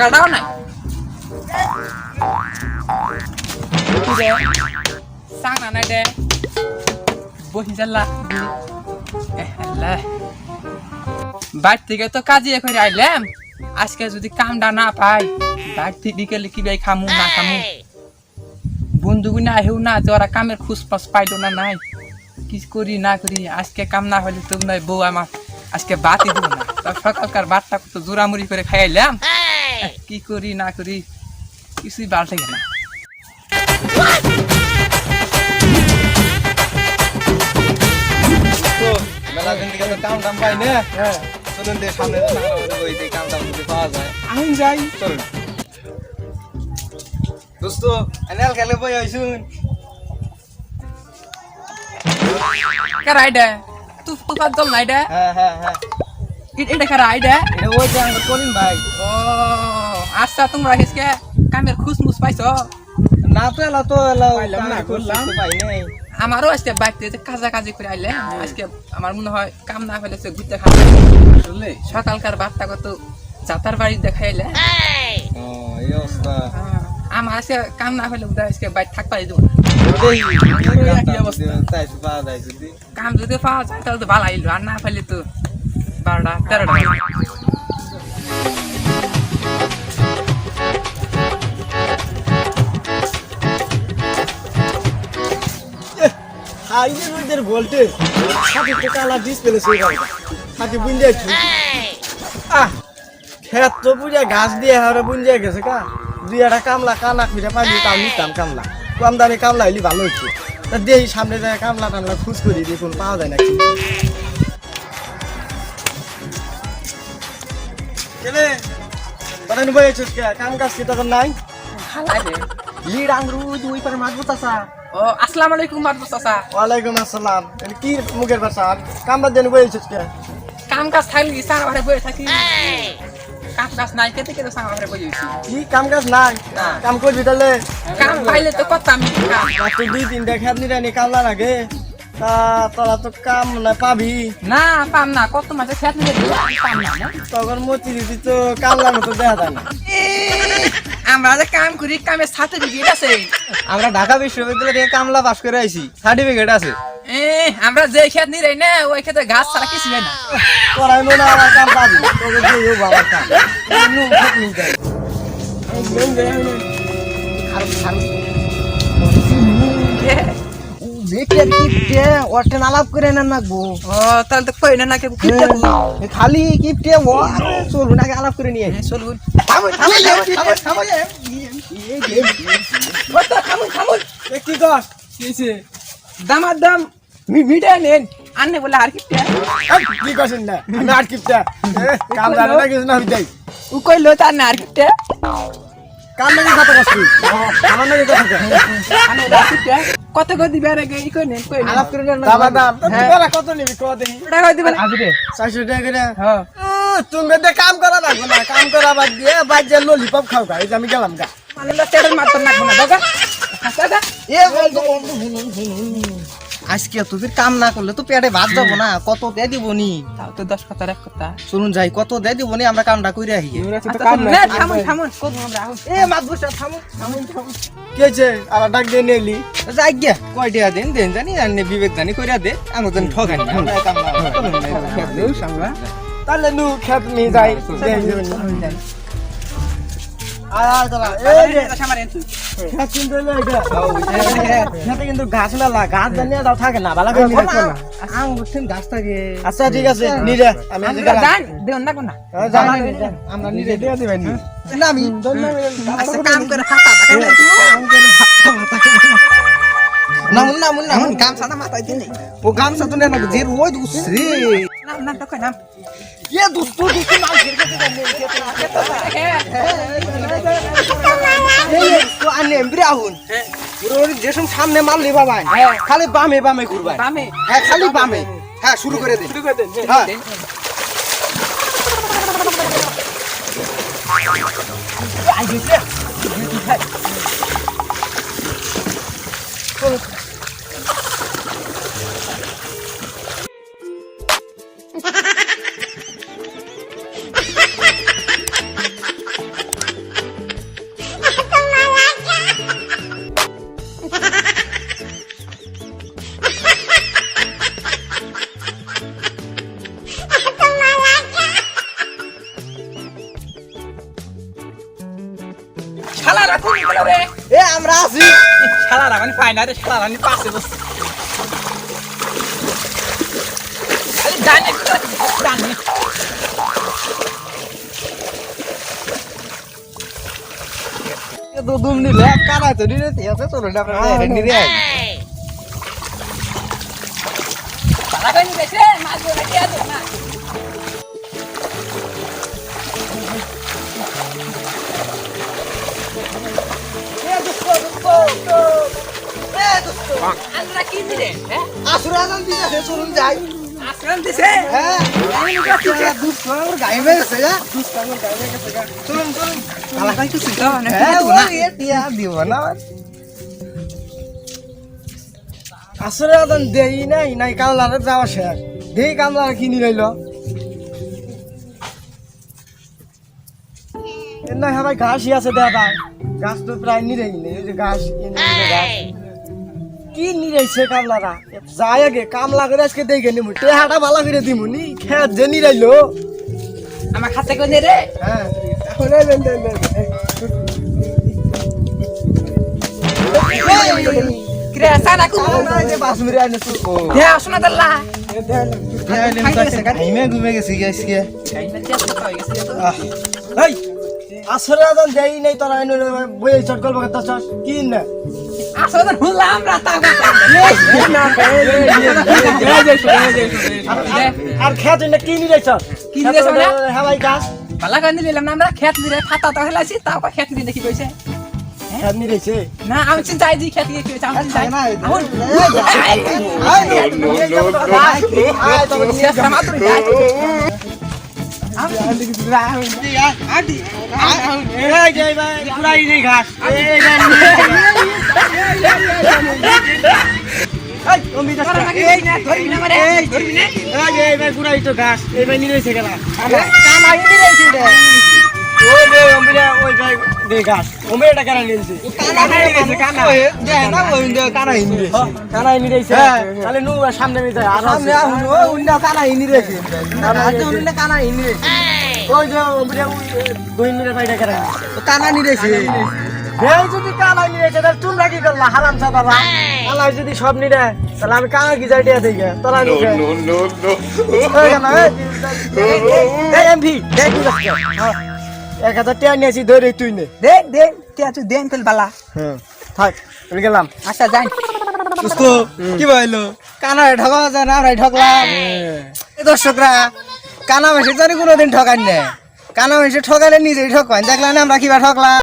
টাকাটাও নাই। কি রে সাংনা নাই বহি চাল্লা বাড়ি থেকে তো কাজে করে আইলাম। আজকে যদি কামটা না পাই বিকেলে কি ভাই খামু না খামু? বন্ধু গুনা আহেও না যে ওরা কামের খুশ খুশপাস পাইলো না নাই? কি করি না করি? আজকে কাম না হলে তো নয় বউ আমার আজকে বাতি দিব না। সকালকার বারটা কত জোরামুড়ি করে খাইলাম। কি করি না করি কিছুই মেলা দিন থেকে তো কাম টাম পাই না। চলুন দিয়ে সামনে তো টাকা পয়সা বই দিয়ে কাম টাম যদি পাওয়া যায়। আমি যাই। চলুন। দোস্ত এনাল খেলে বই আইসুন। কারা আইডা তু তু কাজ জল না আইডা হ্যাঁ হ্যাঁ হ্যাঁ। এটা কারা আইডা এটা ওই যে করিম ভাই। ও। আচ্ছা তোমরা হিসকে কামের খুশমুস পাইছো? না তো এলা তো এলা করলাম। আমারও আজকে বাইকতে যে কাজা কাজি করে আইলে আজকে আমার মনে হয় কাম না হলে সে ঘুরতে খাবে। আসলে? সকালকার বার্তা কত যাতার বাড়ি দেখাইলে ও আমার আজকে কাম না হলে আজকে বাইক দিব পাওয়া যায় যদি। কাম যদি পাওয়া যায় তাহলে তো ভালো আইলো। আর না পাইলে তো বারোটা তেরোটা হাইডের ভোল্টেজ সাথে তো কালা ডিসপ্লে সই হয় সাথে বুঝে আহ খেত তো বুঝে ঘাস দিয়ে হারে বুঝে গেছে কা। দুই একটা কামলা কানা খুঁজে পাইলি তাও নিতাম কামলা। কম দামে কামলা হইলি ভালো হচ্ছে তা দেই সামনে যায় কামলা টামলা খুঁজ করি দেখুন পাওয়া যায় নাকি। কেলে তোরা নি বইছিস কে? কাম কাজ কি তোর নাই? হালাই রে লিড আংরু দুই পারে মাঝবুত আসা ও আসসালামু আলাইকুম মাদবু চাচা। ওয়ালাইকুম আসসালাম। কি মুখের ভাষা কাম বাদ দেন বইছিস কে কাম কাজ থাকলে কি সারা ঘরে বসে থাকি? কাম কাজ নাই কেটে কেটে সারা ঘরে বসে। কি কাম কাজ নাই? কাম করবি তাহলে? কাম পাইলে তো করতাম মাত্র দুই কামলা লাগে তা তোরা তো কাম না পাবি? না পাম না কত মাসে খেত নিয়ে পাম না। তখন মতি দিদি তো কামলার মতো দেখা যায় না। আমরা যে কাম করি কামের সার্টিফিকেট আছে। আমরা ঢাকা বিশ্ববিদ্যালয় থেকে কামলা পাস করে আইছি সার্টিফিকেট আছে। এ আমরা যে খেত নিয়ে রাই না ওই খেতে ঘাস ছাড়া কিছু না। তোরাই মনে আমার কাম পাবি তোকে দিয়ে ও বাবা কাম। নু বেটের কিপটে ওটে আলাপ করে না নাকবো ও তাহলে তো কই না না কেউ কি দেবো খালি কিপটে ও চলুন আগে আলাপ করে নিয়ে চলুন থামুন থামুন থামুন থামুন থামুন থামুন কি কস দামার দাম মি মিডিয়া নেন আননে বলে আর কি কি করছেন না আমি আর কিপটে কাম জানে না কিছু না যাই উ কইলো তার না আর কি কাম নাকি কথা কষ্ট আমার নাকি কথা। আননে আর কি কত করে দিবে আর ই কই নেন কই আলাপ করে না। দাম দাম তোরা কত নিবি কত দেখি টাকা দিবেন চারশো টাকা করে। হ্যাঁ। তুমি তো কাম করা লাগবে না কাম করা বাদ দিয়ে বাদ দিয়ে ললিপপ খাও গা এই আমি গেলাম গা। মানে তেড়ের মারতে লাগবে না দাদা। দাদা। এ বলতো আজকে তোদের কাম না করলে তো পেটে ভাত যাব না। কত দিয়ে দিব নি তাও তো দশ কথা এক কথা। শুনুন যাই কত দিয়ে দিব নি আমরা কামটা করে আহি না থামুন থামুন কত আমরা আহুন এ মাদবুর সাহেব থামুন থামুন থামুন। কে আছে আবার ডাক দিয়ে নেলি? যাই গিয়া কয় টাকা দেন দেন জানি আর নে বিবেক জানি কইরা দে আমার জানি ঠগানি আমরা কাম না চলুন না, খেত দেও সামলা তাহলে নু খেত নিয়ে যাই। আচ্ছা ঠিক আছে নিজে আমি হ্যাঁ, আমরা নিজে দিয়ে দিবেন না আমি আচ্ছা না মুন্না মুন্না মুন গামছা না মাথায় দিনে ও গামছা তো না যে রোজ তো ये দুস্তু দেখি মাল ঝিরকে তো মন দিয়ে হ্যাঁ। তো আগে তো তো পুরোর যেসম সামনে মারলি বাবা হ্যাঁ। খালি বামে বামে ঘুরবা বামে? হ্যাঁ খালি বামে। হ্যাঁ শুরু করে দে। শুরু করে দে হ্যাঁ। আই গেছে। রে এ আমরা আছি। শালারা মানে পায় না রে শালারা মানে পাশে বসে এ তো দুম নিলে কানা তো নিলে আছে চলো না আমরা আই পালা করে নিয়েছে মাছ ধরে আমরা কি দিলে হ্যাঁ? আসুর আজান দিতেছে চলুন যাই। আশ্রম দিছে? হ্যাঁ। দুষ্ট গায়ে মেরেছে যা। চলুন চলুন। পালা করে কিছু তো না। হ্যাঁ ও টিয়া দিব না। আসুর আজান দেই নাই নাই কামলারে যাওয়া শেষ। দেই কামলারে কিনি লইল। না সবাই ঘাসই আছে দাদা গাছ তো প্রায় নিরেই নেই ওই যে ঘাস ঘাস কি নিরাইছে কামলারা? যাই আগে কামলা করে আজকে দেখে নিমু। টেহাটা ভালো করে দিমু নি? খেত যে নিরাইলো। আমার খাতে করে রে? হ্যাঁ হয়ে আসরে আদান নাই তোরা বই চট গল্প করতে কি না? আসলে ভুললাম আমরা তা আর খেত এনে কি নিরাইছ কি নিরাইছ মানে? হাওয়াই গাছ পালা করে নিলাম না আমরা খেত দিলে ফাতা তো হেলাছি তাও খেত দিলে দেখি কইছে খেত নিরাইছে না আমি চিন্তাই দি খেত গিয়ে কইছে আমি চিন্তাই আমার আয় তবে নিয়ে যা। মাত্র এই যে ভাই পুরাই নেই ঘাস এই না ধরবি না মারে ধরবি না? এই ভাই পুরাই তো ঘাস। এই ভাই নিরাইছে গেলা কামাই দিলেছি রে ওই যে অমিত ওই ভাই দে ঘাস। অমিত এটা কেন নিয়েছে কানা নিয়েছে কানা দেখ না ওই কানা হিন্দি কানাই নিরাইছে হ্যাঁ। তাহলে নু সামনে নিয়ে যায় আর সামনে ও উন্না কানা ওই যে দুই মিনিট ভাই এটা এই যদি কানাই নিয়েছে তাহলে তোমরা কি করলা হারাম সাদারা আল্লাহ যদি সব নিরে তাহলে আমি কানা কি যাই দিয়া দিই তোরা নিছে এই এমভি দেখ এক হাজার টাকা নিয়েছি ধরে তুই নে। দেখ দেখ তে তুই দেন তেল বালা। হ্যাঁ। থাক আমি গেলাম। আচ্ছা যাই। দোস্ত কি বলল? কানা ঠকা যায় না আমরা ঠকলাম দর্শকরা কানা মেশে জানি কোনোদিন ঠকান না কানা মেশে ঠকালে নিজেই ঠকান দেখলাম আমরা কিবা ঠকলাম।